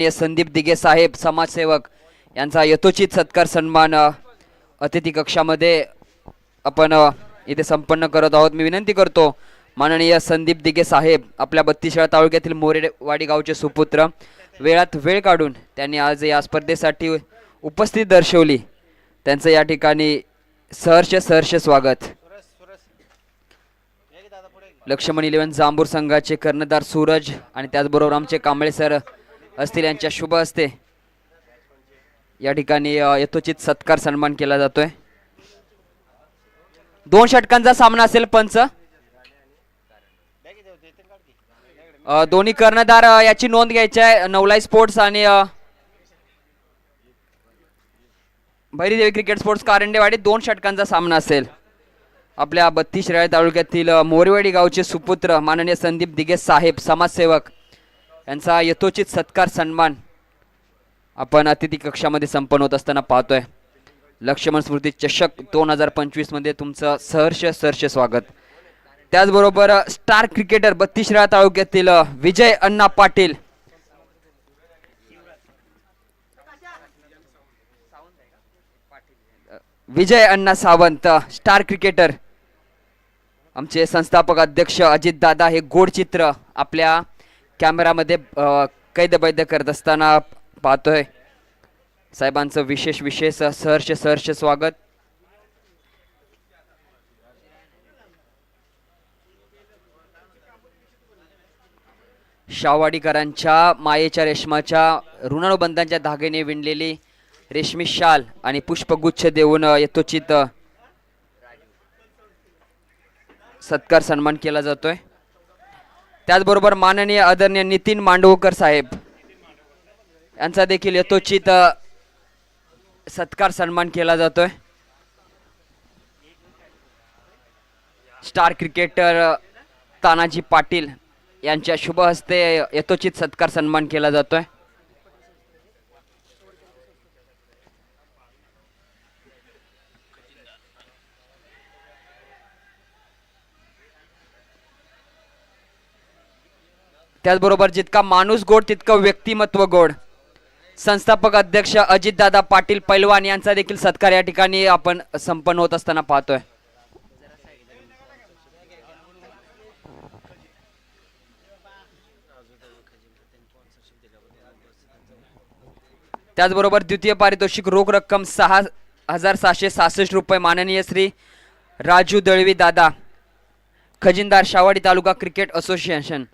हे संदीप दिगे साहेब समाजसेवक यांचा यथोचित सत्कार सन्मान अतिथी कक्षामध्ये आपण इथे संपन्न करत आहोत. मी विनंती करतो माननीय संदीप दिगे साहेब आपल्या बत्तीसळा तालुक्यातील मोरेवाडी गावचे सुपुत्र वेळात वेळ काढून त्यांनी आज या स्पर्धेसाठी उपस्थित दर्शवली. त्यांचं या ठिकाणी सहर्ष सहर्ष स्वागत. लक्ष्मण इलेव्हन जांभूर संघाचे कर्णधार सूरज आणि त्याचबरोबर आमचे कांबळे सर असतील यांच्या शुभ असते या ठिकाणी यथोचित सत्कार सन्मान केला जातोय. दोन षटकांचा सामना असेल पंच. दोन्ही कर्णधार याची नोंद घ्यायची आहे. नवलाई स्पोर्ट्स आणि भैरीदेवी क्रिकेट स्पोर्ट्स कारंडेवाडी. दोन षटकांचा सामना असेल. आपल्या बत्तीस राय तालुक्यातील अ, गावचे सुपुत्र माननीय संदीप दिगे साहेब समाजसेवक. यांचा यथोचित सत्कार सन्मान आपण अतिथी कक्षामध्ये संपन्न होत असताना पाहतोय. लक्ष्मण स्मृती चषक दोन हजार पंचवीसमध्ये तुमचं सहर्ष सहर्ष स्वागत. त्याचबरोबर स्टार क्रिकेटर बत्तीसरा तालुक्यातील Vijay Anna Patil. Vijay Anna Sawant star cricketer. आमचे संस्थापक अध्यक्ष अजित दादा हे गोड चित्र आपल्या कॅमेरामध्ये कैदबैद करत असताना पाहतोय. साहेबांचं विशेष विशेष सहर्ष सहर्ष स्वागत. शावाडीकरांच्या मायेच्या रेशमाच्या ऋणानुबंधांच्या धागेने विणलेली रेशमी शाल आणि पुष्पगुच्छ देऊन अ, यथोचित सत्कार सन्मान केला जातोय. त्याचबरोबर माननीय आदरणीय नितीन मांडवकर साहेब. यांचा देखील यथोचित सत्कार सन्मान केला जातोय. स्टार क्रिकेटर तानाजी पाटील यांच्या शुभ हस्ते यथोचित सत्कार सन्मान केला जातोय. त्याचबरोबर जितका माणूस गोड तितकं व्यक्तिमत्व गोड. संस्थापक अध्यक्ष अजितदादा पाटील पैलवान यांचा देखील सत्कार या ठिकाणी आपण संपन्न होत असताना पाहतोय. त्याचबरोबर द्वितीय पारितोषिक रोख रक्कम सहा हजार सहाशे सहासष्ट रुपये माननीय श्री राजू दळवी दादा खजिनदार शावाडी तालुका क्रिकेट असोसिएशन.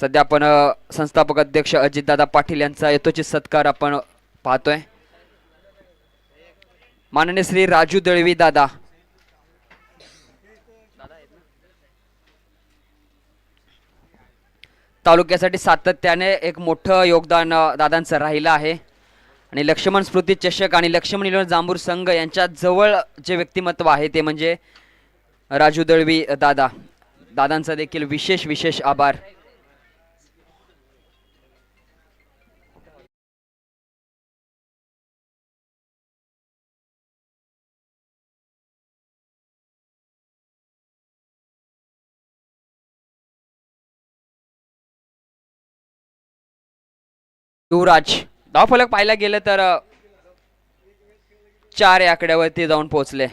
सध्या आपण संस्थापक अध्यक्ष अजितदादा पाटील यांचा यथोचित सत्कार आपण पाहतोय. माननीय श्री राजू दळवी दादा. तालुक्यासाठी सातत्याने एक मोठं योगदान दादांचं राहिलं आहे. आणि लक्ष्मण स्मृती चषक आणि लक्ष्मण इलेवन जांभूर संघ यांच्या जवळ जे व्यक्तिमत्व आहे ते म्हणजे राजू दळवी दादा. दादांचा देखील विशेष विशेष आभार. युवराज धावफलक पाहायला गेलं तर चार या आकड्यावरती जाऊन पोहोचले.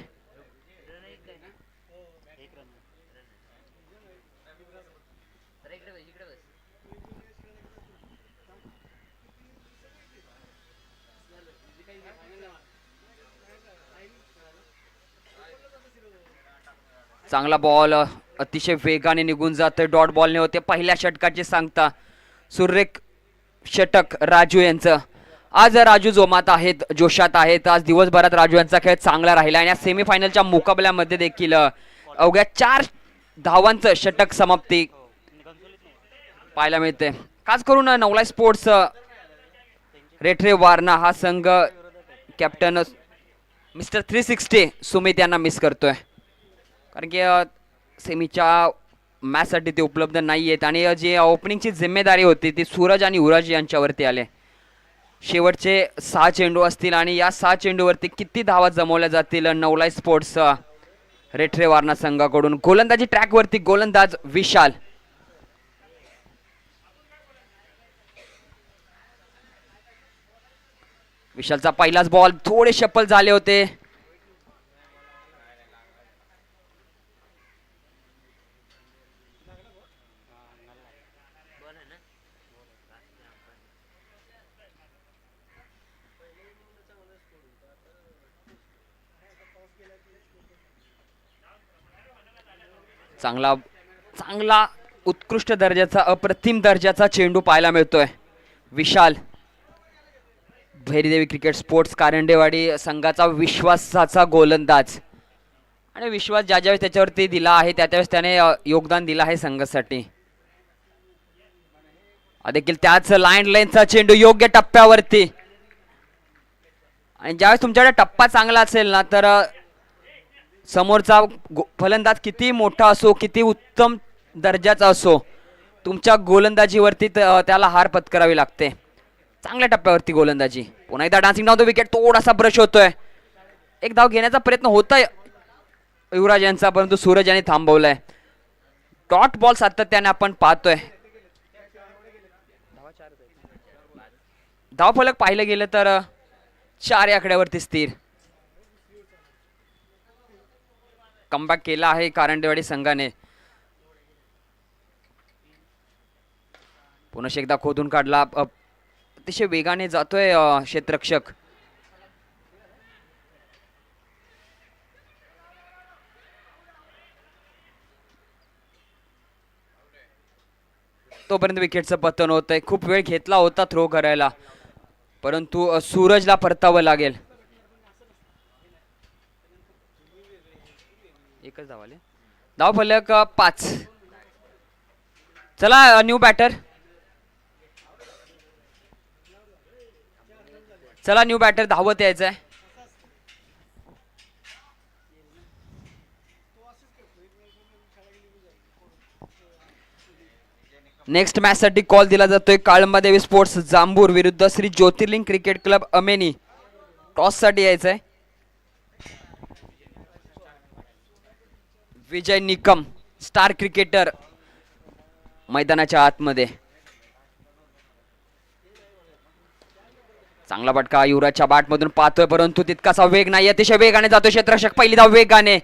चांगला बॉल अतिशय वेगाने निघून जातोय. डॉट बॉलने होते. पहिल्या षटकाची सांगता सुरेख षटक राजू यांचं. आज राजू जोमात आहेत जोशात आहेत. आज दिवसभरात राजू यांचा खेळ चांगला राहिला आणि या सेमीफायनलच्या मुकाबल्यामध्ये देखील अवघ्या चार धावांचं षटक समाप्ती पाहायला मिळते. खास करून नवला स्पोर्ट्स रेठरे वारणा हा संघ captain mister three sixty Sumit यांना मिस करतोय. कारण की सेमीच्या मॅचसाठी ते उपलब्ध नाही आहेत आणि जे ओपनिंगची जिम्मेदारी होती ती सूरज आणि उराज यांच्यावरती आले. शेवटचे सहा चेंडू असतील आणि या सहा चेंडूवरती किती धावा जमवल्या जातील नवलाई स्पोर्ट्स रेठरे वारणा संघाकडून. गोलंदाजी ट्रॅकवरती गोलंदाज विशाल. विशालचा पहिलाच बॉल थोडे शपल झाले होते. चांगला चांगला उत्कृष्ट दर्जाचा अप्रतिम दर्जाचा चेंडू पाहायला मिळतोय. विशाल भैरीदेवी क्रिकेट स्पोर्ट्स कारंडेवाडी संघाचा विश्वासाचा गोलंदाज. आणि विश्वास ज्या ज्यावेळेस त्याच्यावरती दिला आहे त्या त्यावेळेस त्याने योगदान दिलं आहे संघासाठी. देखील त्याच लाईन लाईनचा चेंडू योग्य टप्प्यावरती. आणि ज्यावेळेस तुमच्याकडे टप्पा चांगला असेल ना तर समोरचा गो- फलंदाज किती मोठा असो किती उत्तम दर्जाचा असो तुमच्या गोलंदाजीवरती त- त्याला हार पत्करावी लागते. चांगल्या टप्प्यावरती गोलंदाजी. पुन्हा एकदा डान्सिंग डाऊन विकेट थोडासा ब्रश होतोय. एक धाव घेण्याचा प्रयत्न होता युवराज यांचा परंतु सूरज यांनी थांबवलाय. डॉट बॉल सातत्याने आपण पाहतोय. धाव फलक पाहिलं गेलं तर चार आकड्यावरती स्थिर. कमबॅक केला आहे कारंडेवाडी संघाने. पुन्हा एकदा खोदून काढला. अतिशय वेगाने जातोय क्षेत्रक्षक क्षेत्ररक्षक. तोपर्यंत विकेटचं पतन होतंय. खूप वेळ घेतला होता थ्रो करायला. परंतु सूरजला परतावं लागेल. एकच धावाले धाव फलक पाच. चला न्यू बॅटर. चला न्यू बॅटर धावत यायचं आहे नेक्स्ट मॅचसाठी कॉल दिला जातोय काळंबादेवी स्पोर्ट्स जांभूर विरुद्ध श्री ज्योतिर्लिंग क्रिकेट क्लब अमेनी. टॉससाठी यायचं यायचंय. विजय निकम स्टार क्रिकेटर मैदानाच्या आतमध्ये. चांगला फटका युवराजच्या बाटमधून पाहतोय परंतु तितकासा वेग नाही. अतिशय वेगाने जातो क्षेत्रक्षक पहिली धाव वेगाने.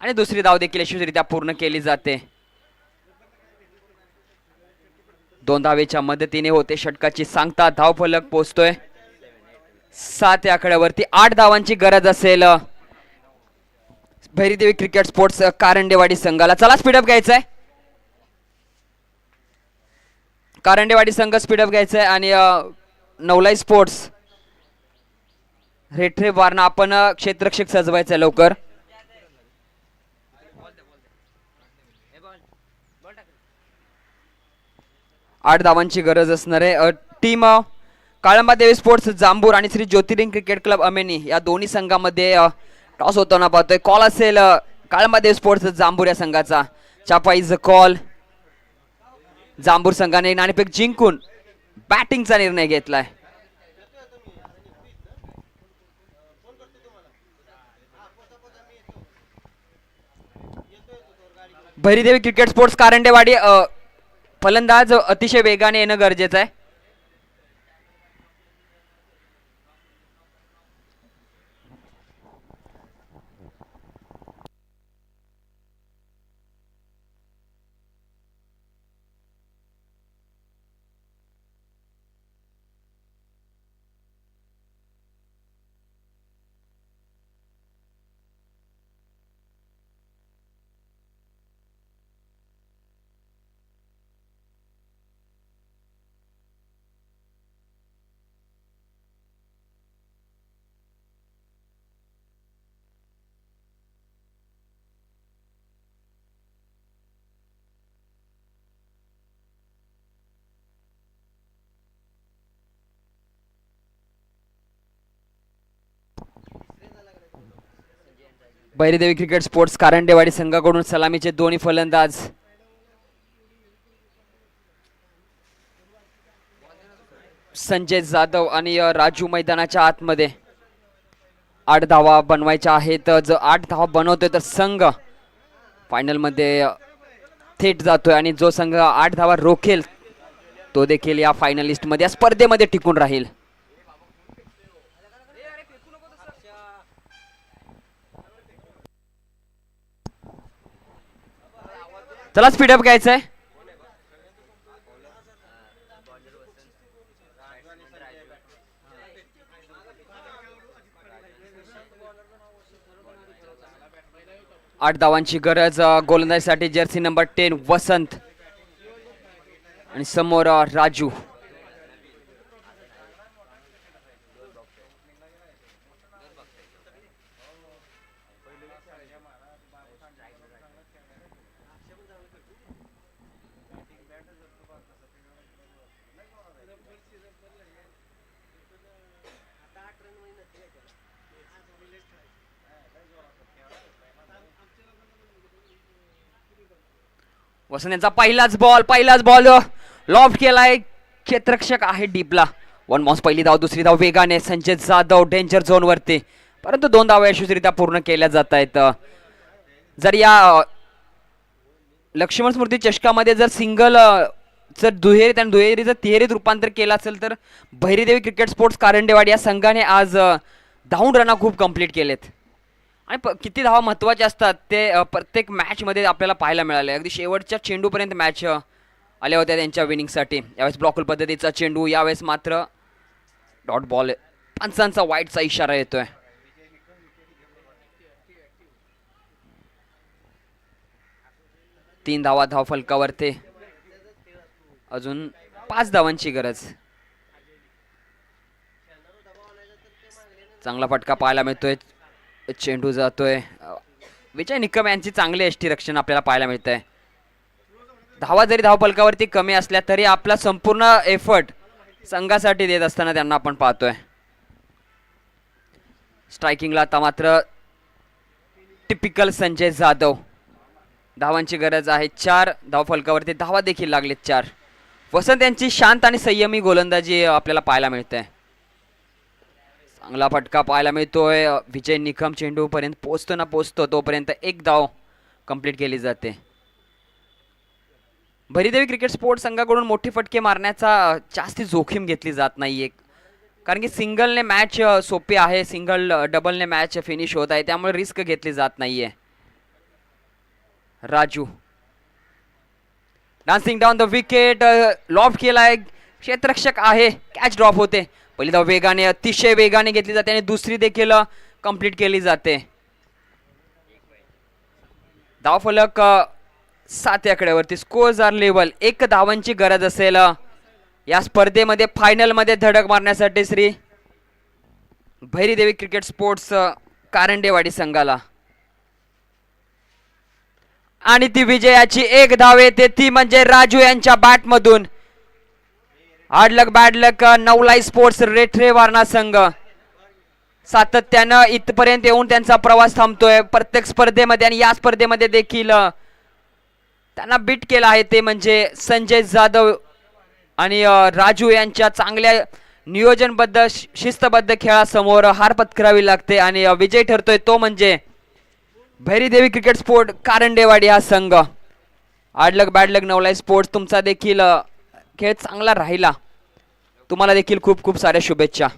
आणि दुसरी धाव देखील यशस्वीरित्या पूर्ण केली जाते. दोन धावेच्या मदतीने होते. षटकाची सांगता धावफलक पोचतोय. सात या आकड्यावरती आठ धावांची गरज असेल. भैरीदेवी क्रिकेट स्पोर्ट्स कारंडेवाडी संघाला. चला स्पीडअप घ्यायचंय. कारंडेवाडी संघ स्पीडअप घ्यायचंय आणि नवलाई स्पोर्ट्स. रेठरे वारणा आपण अ, सजवायचंय लवकर. आठ धावांची गरज असणार आहे. टीम काळंबा देवी स्पोर्ट्स जांभूर आणि श्री ज्योतिर्लिंग क्रिकेट क्लब अमेनी या दोन्ही संघामध्ये टॉस होताना पाहतोय. कॉल असेल काळंबा देवी स्पोर्ट्स जांभूर या संघाचा. चापा इज अ कॉल जांभूर संघाने नाणेफेक जिंकून बॅटिंगचा निर्णय घेतलाय. भैरीदेवी क्रिकेट स्पोर्ट्स कारंडेवाडी फलंदाज अतिशय वेगाने येणं गरजेचं आहे. बैरीदेवी क्रिकेट स्पोर्ट्स कारंडेवाडी संघाकडून सलामीचे दोन्ही फलंदाज संजय जाधव आणि राजू मैदानाच्या आतमध्ये आठ धावा बनवायच्या आहेत. जर आठ धावा बनवतोय तर संघ फायनलमध्ये थेट जातोय आणि जो संघ आठ धावा रोखेल तो देखील या फायनलिस्टमध्ये या स्पर्धेमध्ये टिकून राहील. चला स्पीडअप घ्यायचं आहे आठ धावांची गरज गोलंदाजीसाठी जर्सी नंबर टेन वसंत. आणि समोर राजू. वसंत यांचा पहिलाच बॉल पहिलाच बॉल लॉफ्ट केलाय. क्षेत्रक्षक आहे डीपला. वन मॉस पहिली धाव दुसरी धाव वेगाने. संजय जाधव डेंजर झोन वरती. परंतु दोन धाव यशस्वीरित्या पूर्ण केल्या जात आहेत जर या लक्ष्मण स्मृती चषकामध्ये जर सिंगल जर दुहेरीत आणि दुहेरी जर तिहेरीत रूपांतर केलं असेल तर भैरीदेवी क्रिकेट स्पोर्ट्स कारंडेवाडी या संघाने आज धावून रना खूप कंप्लीट केलेत. आणि प किती धावा महत्त्वाचे असतात ते प्रत्येक मॅचमध्ये आपल्याला पाहायला मिळाले अगदी शेवटच्या चेंडूपर्यंत मॅच आल्या होत्या त्यांच्या विनिंगसाठी यावेळेस ब्लॉकल पद्धतीचा चेंडू यावेळेस मात्र डॉट बॉल पंचांचा वाईटचा इशारा येतोय. तीन धावा धाव फलकावर ते अजून पाच धावांची गरज. चांगला फटका पाहायला मिळतोय. चेंडू जातोय. विजय निकम यांची चांगली यष्टी रक्षण आपल्याला पाहायला मिळत आहे धावा जरी धावपलकावरती कमी असल्या तरी आपला संपूर्ण एफर्ट संघासाठी देत असताना त्यांना आपण पाहतोय. स्ट्रायकिंगला आता मात्र टिपिकल संजय जाधव. धावांची गरज आहे चार धावफलकावरती धावा देखील लागलेत चार. वसंत यांची शांत आणि संयमी गोलंदाजी आपल्याला पाहायला मिळते चांगला फटका पाहायला मिळतोय. विजय निकम चेंडूपर्यंत पोचतो ना पोचतो तोपर्यंत एक धाव कंप्लीट केली जाते. भरीदेवी क्रिकेट स्पोर्ट्स संघाकडून मोठे फटके मारण्याचा जास्ती जोखीम घेतली जात नाहीये. कारण की सिंगलने मॅच सोपी आहे. सिंगल डबलने मॅच फिनिश होत आहे. त्यामुळे रिस्क घेतली जात नाहीये. Raju. Dancing down the wicket loft केलाय. क्षेत्ररक्षक आहे. कॅच ड्रॉप होते. पहिली धाव वेगाने अतिशय वेगाने घेतली जाते आणि दुसरी देखील कंप्लीट केली जाते. धावफलक फलक सात आकड्यावरती स्कोअर आर लेवल एक धावांची गरज असेल या स्पर्धेमध्ये फायनलमध्ये धडक मारण्यासाठी श्री भैरीदेवी क्रिकेट स्पोर्ट्स कारंडेवाडी संघाला. आणि ती विजयाची एक धाव येते ती म्हणजे राजू यांच्या बॅटमधून हार्डलक बॅडलक नवलाई स्पोर्ट्स रेठरे वारणा संघ. सातत्यानं इथपर्यंत येऊन त्यांचा प्रवास थांबतोय. प्रत्येक स्पर्धेमध्ये आणि या स्पर्धेमध्ये देखील त्यांना बीट केलं आहे ते म्हणजे संजय जाधव आणि राजू यांच्या चांगल्या नियोजनबद्ध शि- शिस्तबद्ध खेळासमोर हार पत्करावी लागते आणि विजय ठरतोय तो म्हणजे भैरीदेवी क्रिकेट स्पोर्ट कारंडेवाडी हा संघ. आडलक बॅडलक नवलाई स्पोर्ट्स तुमचा देखील खेळ चांगला राहिला. तुम्हाला देखील खूप खूप साऱ्या शुभेच्छा.